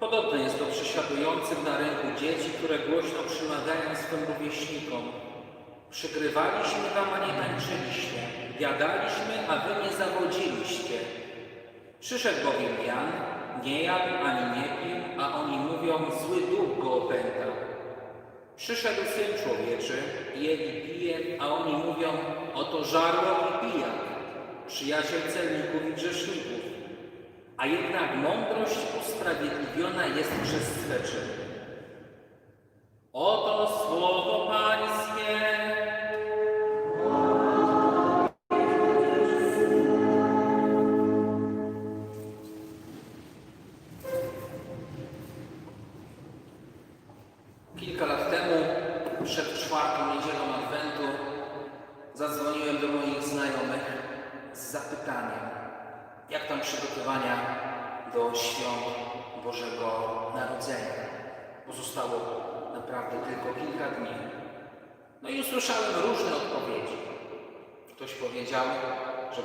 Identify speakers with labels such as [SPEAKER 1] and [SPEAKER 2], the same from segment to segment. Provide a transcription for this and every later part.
[SPEAKER 1] Podobne jest do przesiadujących na rynku dzieci, które głośno przemawiają swym rówieśnikom. Przygrywaliśmy wam, a nie tańczyliście. Jadaliśmy, a wy nie zawodziliście. Przyszedł bowiem Jan, nie jadł ani nie pił, a oni mówią, zły duch go opętał. Przyszedł Syn Człowieczy, je pije, a oni mówią, oto żarło i pijak, przyjaciel celników i grzeszników. A jednak mądrość usprawiedliwiona jest przez swe czyny. Oto słowo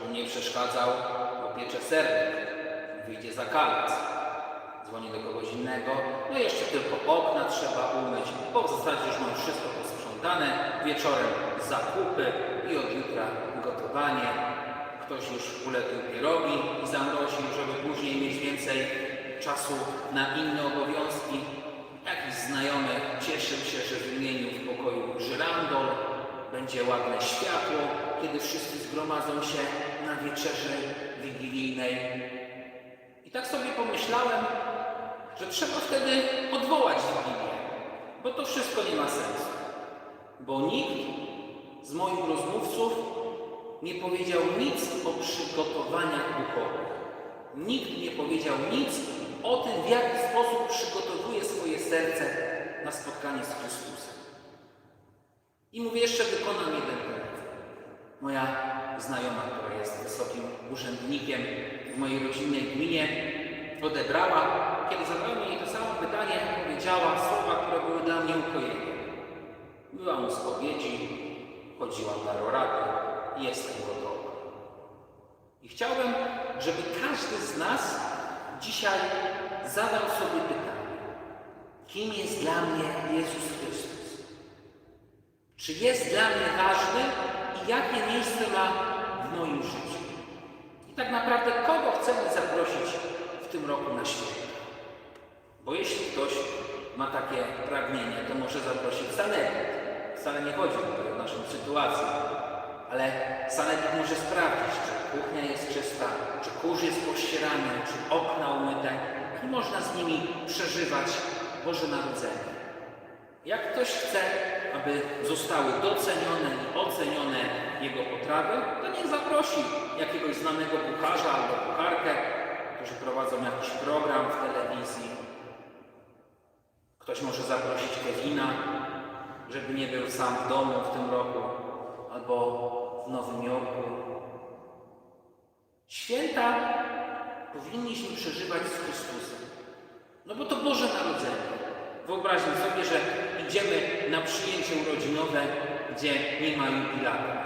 [SPEAKER 1] żebym nie przeszkadzał, bo piecze wyjdzie za kalec. Dzwoni do kogoś innego, no jeszcze tylko okna trzeba umyć, bo w zasadzie już mam wszystko posprzątane. Wieczorem zakupy i od jutra gotowanie. Ktoś już ulepił pierogi i zamroził, żeby później mieć więcej czasu na inne obowiązki. Jakiś znajomy cieszył się, że wymienił w pokoju żyrandol, będzie ładne światło, kiedy wszyscy zgromadzą się na wieczerzy wigilijnej. I tak sobie pomyślałem, że trzeba wtedy odwołać Wigilię, bo to wszystko nie ma sensu. Bo nikt z moich rozmówców nie powiedział nic o przygotowaniach duchowych. Nikt nie powiedział nic o tym, w jaki sposób przygotowuje swoje serce na spotkanie z Chrystusem. I mówię, jeszcze wykonam jeden telefon. Moja znajoma, która jest wysokim urzędnikiem w mojej rodzinnej gminie, odebrała. Kiedy zadałem jej to samo pytanie, powiedziała słowa, które były dla mnie ukojeniem. Byłam u spowiedzi, chodziłam na roraty i jestem gotowa. I chciałbym, żeby każdy z nas dzisiaj zadał sobie pytanie, kim jest dla mnie Jezus Chrystus? Czy jest dla mnie ważny i jakie miejsce ma w moim życiu? I tak naprawdę kogo chcemy zaprosić w tym roku na święta? Bo jeśli ktoś ma takie pragnienie, to może zaprosić sanepid. Wcale nie chodzi tutaj o naszą sytuację, ale sanepid może sprawdzić, czy kuchnia jest czysta, czy kurz jest pościerany, czy okna umyte i można z nimi przeżywać Boże Narodzenie. Jak ktoś chce, aby zostały docenione i ocenione jego potrawy, to niech zaprosi jakiegoś znanego kucharza albo kucharkę, którzy prowadzą jakiś program w telewizji. Ktoś może zaprosić Kevina, żeby nie był sam w domu w tym roku albo w Nowym Jorku. Święta powinniśmy przeżywać z Chrystusem. No bo to Boże Narodzenie. Wyobraźmy sobie, że idziemy na przyjęcie urodzinowe, gdzie nie ma jubilata.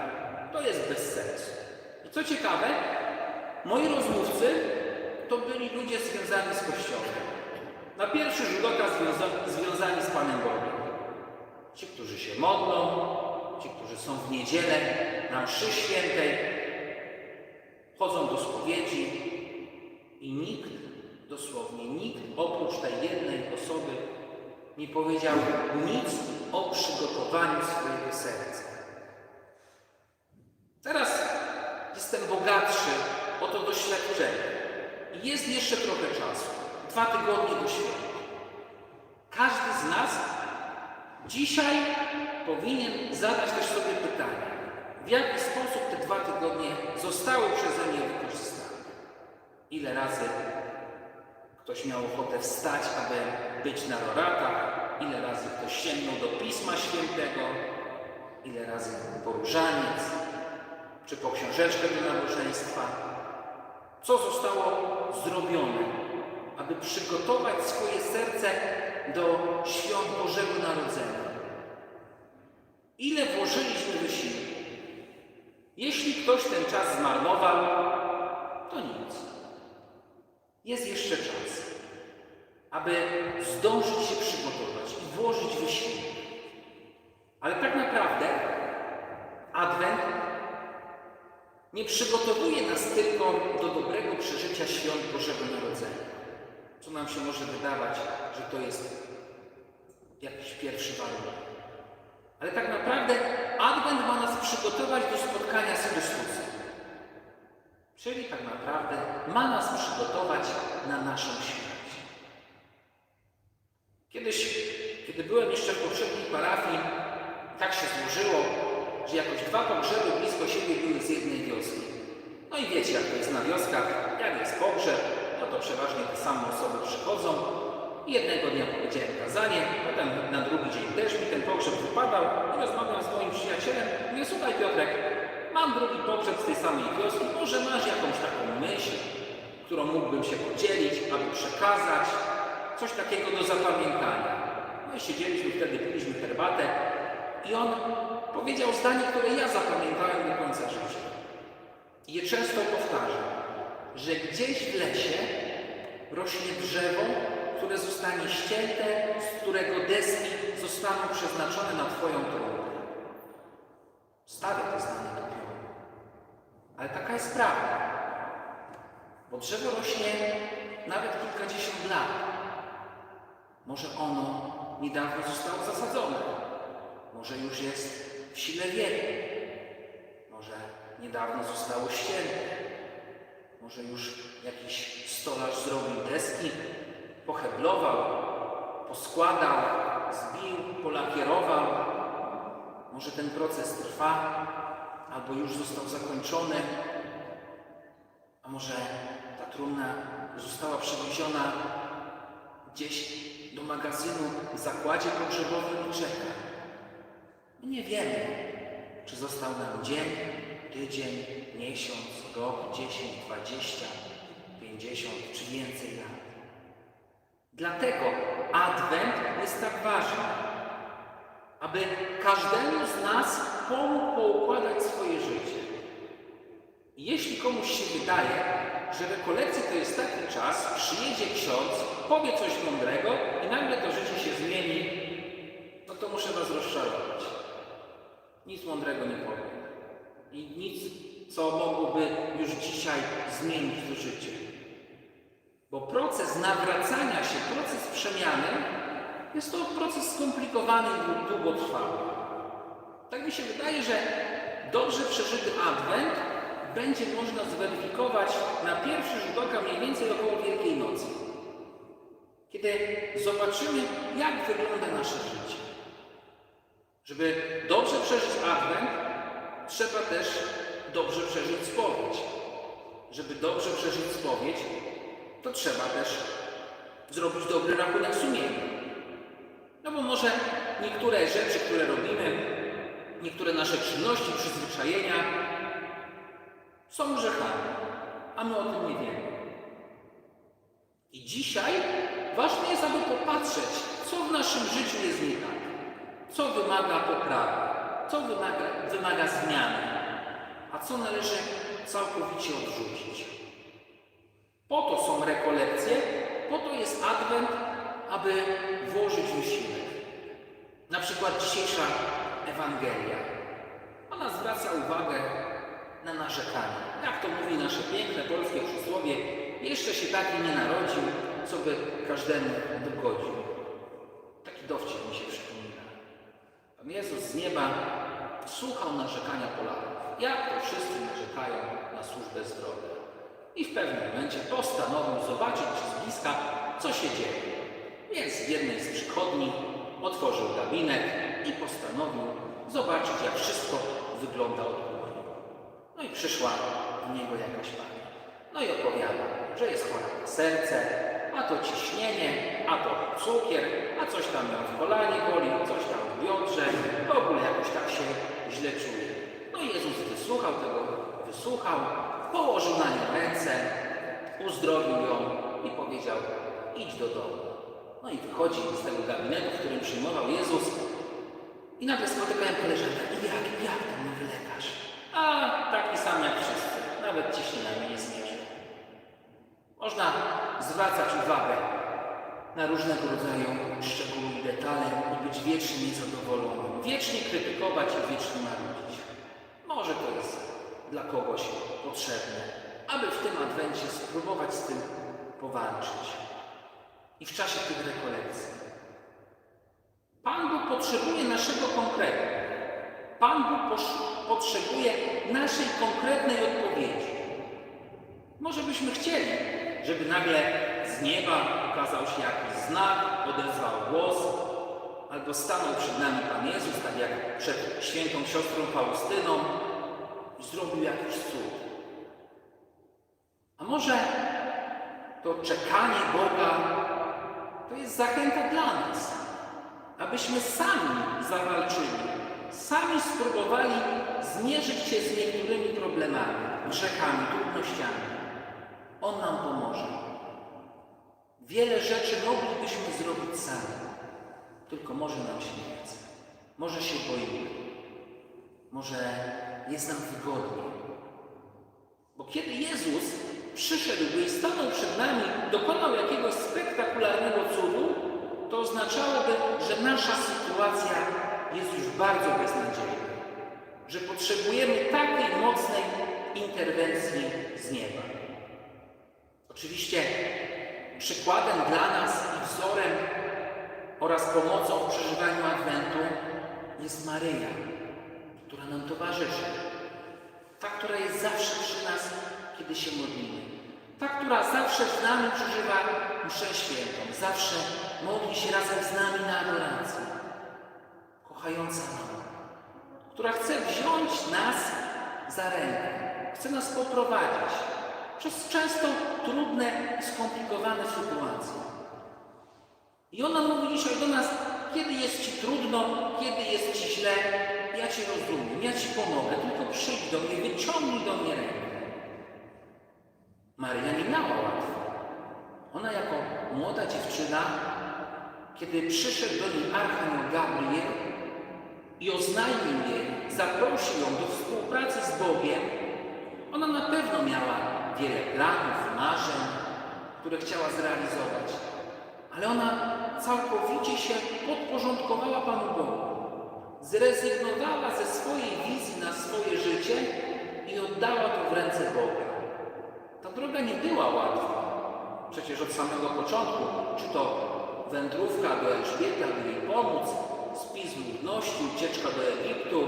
[SPEAKER 1] To jest bez sensu. I co ciekawe, moi rozmówcy to byli ludzie związani z Kościołem. Na pierwszy rzut oka związa- związani z Panem Bogiem. Ci, którzy się modlą, ci, którzy są w niedzielę na mszy świętej, chodzą do spowiedzi i nikt, dosłownie nikt, oprócz tej jednej osoby, nie powiedział nic o przygotowaniu swojego serca. Teraz jestem bogatszy o to doświadczenie i jest jeszcze trochę czasu. Dwa tygodnie do świąt. Każdy z nas dzisiaj powinien zadać też sobie pytanie, w jaki sposób te dwa tygodnie zostały przeze mnie wykorzystane. Ile razy ktoś miał ochotę wstać, aby być na roratach, ile razy ktoś sięgnął do Pisma Świętego, ile razy po różaniec, czy po książeczkę do nabożeństwa. Co zostało zrobione, aby przygotować swoje serce do świąt Bożego Narodzenia? Ile włożyliśmy wysiłku? Jeśli ktoś ten czas zmarnował, to nic. Jest jeszcze czas, aby zdążyć się przygotować i włożyć wysiłek. Ale tak naprawdę Adwent nie przygotowuje nas tylko do dobrego przeżycia świąt Bożego Narodzenia. Co nam się może wydawać, że to jest jakiś pierwszy warunek. Ale tak naprawdę Adwent ma nas przygotować do spotkania z Chrystusem. Czyli tak naprawdę ma nas przygotować na naszą śmierć. Kiedyś, kiedy byłem jeszcze w poprzedniej parafii, tak się złożyło, że jakoś dwa pogrzeby blisko siebie były z jednej wioski. No i wiecie, jak to jest na wioskach, jak jest pogrzeb, no to przeważnie te same osoby przychodzą. Jednego dnia powiedziałem kazanie, potem na drugi dzień też mi ten pogrzeb wypadał i rozmawiam z moim przyjacielem. Mówię, słuchaj Piotrek, mam drugi pogrzeb z tej samej wioski, może masz jakąś taką myśl, którą mógłbym się podzielić, aby przekazać, coś takiego do zapamiętania. No i siedzieliśmy wtedy, piliśmy herbatę i on powiedział zdanie, które ja zapamiętałem do końca życia. I je często powtarzam, że gdzieś w lesie rośnie drzewo, które zostanie ścięte, z którego deski zostaną przeznaczone na Twoją trumnę. Stawię to zdanie. Ale taka jest prawda. Bo drzewo rośnie nawet kilkadziesiąt lat. Może ono niedawno zostało zasadzone. Może już jest w sile wieku. Może niedawno zostało ścięte. Może już jakiś stolarz zrobił deski, poheblował, poskładał, zbił, polakierował. Może ten proces trwa, albo już został zakończony, a może ta trumna została przewieziona gdzieś do magazynu w zakładzie pogrzebowym i czeka. Nie wiemy, czy został nam dzień, tydzień, miesiąc, rok, 10, 20, 50 czy więcej lat. Dlatego Adwent jest tak ważny, aby każdemu z nas pomógł poukładać swoje życie. I jeśli komuś się wydaje, że rekolekcje to jest taki czas, przyjedzie ksiądz, powie coś mądrego i nagle to życie się zmieni, no to muszę Was rozczarować. Nic mądrego nie powiem. I nic, co mogłoby już dzisiaj zmienić to życie. Bo proces nawracania się, proces przemiany jest to proces skomplikowany i długotrwały. Tak mi się wydaje, że dobrze przeżyty Adwent będzie można zweryfikować na pierwszy rzut oka mniej więcej około Wielkiej Nocy. Kiedy zobaczymy, jak wygląda nasze życie. Żeby dobrze przeżyć Adwent, trzeba też dobrze przeżyć spowiedź. Żeby dobrze przeżyć spowiedź, to trzeba też zrobić dobry rachunek sumienia. No bo może niektóre rzeczy, które robimy, niektóre nasze czynności, przyzwyczajenia są grzechami, a my o tym nie wiemy. I dzisiaj ważne jest, aby popatrzeć, co w naszym życiu jest nie tak, co wymaga poprawy, co wymaga, wymaga zmiany, a co należy całkowicie odrzucić. Po to są rekolekcje, po to jest Adwent, aby włożyć wysiłek. Na przykład dzisiejsza Ewangelia. Ona zwraca uwagę na narzekanie. Jak to mówi nasze piękne polskie przysłowie, jeszcze się taki nie narodził, co by każdemu dogodził. Taki dowcip mi się przypomina. Pan Jezus z nieba słuchał narzekania Polaków. Jak to wszyscy narzekają na służbę zdrowia. I w pewnym momencie postanowił zobaczyć z bliska, co się dzieje. Więc w jednej z przychodni otworzył gabinet i postanowił zobaczyć, jak wszystko wygląda od góry. No i przyszła do niego jakaś pani. No i opowiada, że jest chora na serce, a to ciśnienie, a to cukier, a coś tam w kolanie boli, coś tam w biodrze, w ogóle jakoś tak się źle czuje. No i Jezus wysłuchał tego, wysłuchał, położył na nią ręce uzdrowił ją i powiedział: idź do domu. No i wychodzi z tego gabinetu, w którym przyjmował Jezus i nagle spotykają koleżankę. I jak, jak ten nowy lekarz? A taki sam jak wszyscy, nawet ci się na mnie nie zmierzył. Można zwracać uwagę na różnego rodzaju szczegóły i detale i być wiecznie niezadowolonym, wiecznie krytykować i wiecznie marudzić. Może to jest dla kogoś potrzebne, aby w tym adwencie spróbować z tym powalczyć. I w czasie tych rekolekcji. Pan Bóg potrzebuje naszego konkretu. Pan Bóg potrzebuje naszej konkretnej odpowiedzi. Może byśmy chcieli, żeby nagle z nieba ukazał się jakiś znak, odezwał głos, albo stanął przed nami Pan Jezus, tak jak przed świętą siostrą Faustyną i zrobił jakiś cud. A może to czekanie Boga to jest zachęta dla nas, abyśmy sami zawalczyli, sami spróbowali zmierzyć się z niektórymi problemami, grzechami, trudnościami. On nam pomoże. Wiele rzeczy moglibyśmy zrobić sami, tylko może nam się nie chce. Może się boimy. Może jest nam wygodnie. Bo kiedy Jezus przyszedłby i stanął przed nami, dokonał jakiegoś spektakularnego cudu, to oznaczałoby, że nasza sytuacja jest już bardzo beznadziejna. Że potrzebujemy takiej mocnej interwencji z nieba. Oczywiście przykładem dla nas i wzorem oraz pomocą w przeżywaniu Adwentu jest Maryja, która nam towarzyszy. Ta, która jest zawsze przy nas, kiedy się modlimy. Ta, która zawsze z nami przeżywa mszę świętą. Zawsze modli się razem z nami na adoracji. Kochająca mama, która chce wziąć nas za rękę. Chce nas poprowadzić przez często trudne i skomplikowane sytuacje. I ona mówi dzisiaj do nas, kiedy jest Ci trudno, kiedy jest Ci źle, ja Cię rozumiem, ja Ci pomogę, tylko przyjdź do mnie, wyciągnij do mnie rękę. Maryja nie miała łatwo. Ona jako młoda dziewczyna, kiedy przyszedł do niej Archanioł Gabriel i oznajmił jej, zaprosił ją do współpracy z Bogiem, ona na pewno miała wiele planów, marzeń, które chciała zrealizować. Ale ona całkowicie się podporządkowała Panu Bogu. Zrezygnowała ze swojej wizji na swoje życie i oddała to w ręce Boga. Ta droga nie była łatwa. Przecież od samego początku, czy to wędrówka do Elżbiety, aby jej pomóc, spis ludności, ucieczka do Egiptu,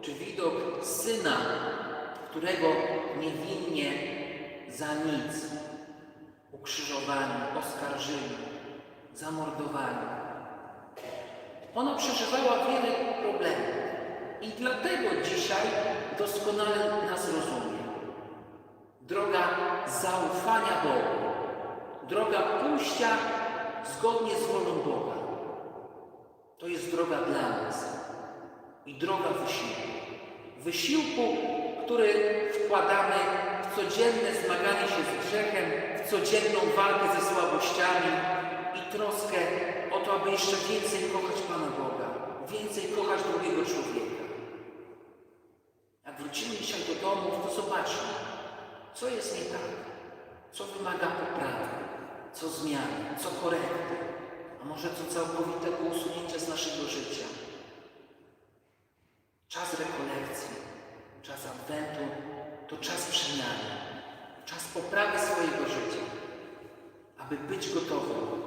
[SPEAKER 1] czy widok syna, którego niewinnie za nic ukrzyżowani, oskarżyli, zamordowani. Ona przeżywała wiele problemów i dlatego dzisiaj doskonale nas rozumie. Droga zaufania Bogu, droga pójścia zgodnie z wolą Boga. To jest droga dla nas i droga wysiłku. Wysiłku, który wkładamy w codzienne zmaganie się z grzechem, w codzienną walkę ze słabościami i troskę o to, aby jeszcze więcej kochać Pana Boga, więcej kochać drugiego człowieka. Jak wrócimy dzisiaj do domów, to zobaczmy, co jest nie tak, co wymaga poprawy, co zmiany, co korekty, a może co całkowitego usunięcia z naszego życia. Czas rekolekcji, czas adwentu to czas przemiany, czas poprawy swojego życia, aby być gotowym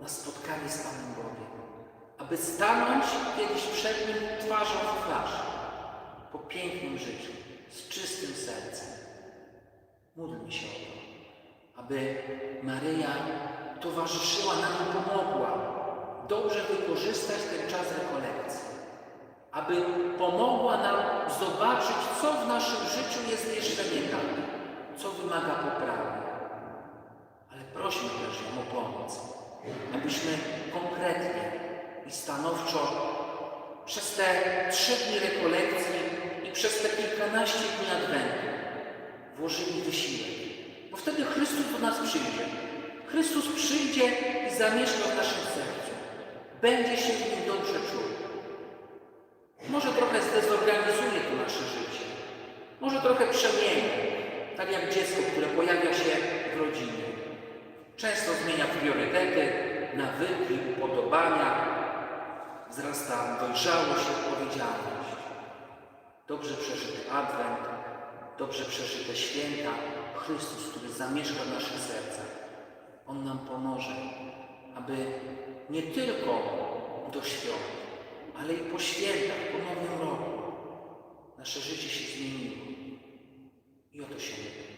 [SPEAKER 1] na spotkanie z Panem Bogiem, aby stanąć kiedyś przed Nim twarzą w twarz, po pięknym życiu, z czystym sercem. Módlmy się o to, aby Maryja towarzyszyła nam i pomogła dobrze wykorzystać ten czas rekolekcji, aby pomogła nam zobaczyć, co w naszym życiu jest jeszcze nie tak, co wymaga poprawy. Ale prośmy też ją o pomoc, abyśmy konkretnie i stanowczo przez te trzy dni rekolekcji i przez te kilkanaście dni Adwentu włożyli wysiłek. Bo wtedy Chrystus do nas przyjdzie. Chrystus przyjdzie i zamieszka w naszym sercu. Będzie się w nim dobrze czuł. Może trochę zdezorganizuje to nasze życie. Może trochę przemieni, tak jak dziecko, które pojawia się w rodzinie. Często zmienia priorytety, nawyki, upodobania. Wzrasta dojrzałość odpowiedzialność. Dobrze przeżyty Adwent, dobrze przeżyte święta, Chrystus, który zamieszka w naszych sercach. On nam pomoże, aby nie tylko do świąt, ale i po świętach, po Nowym Roku nasze życie się zmieniło. I o to się modlimy.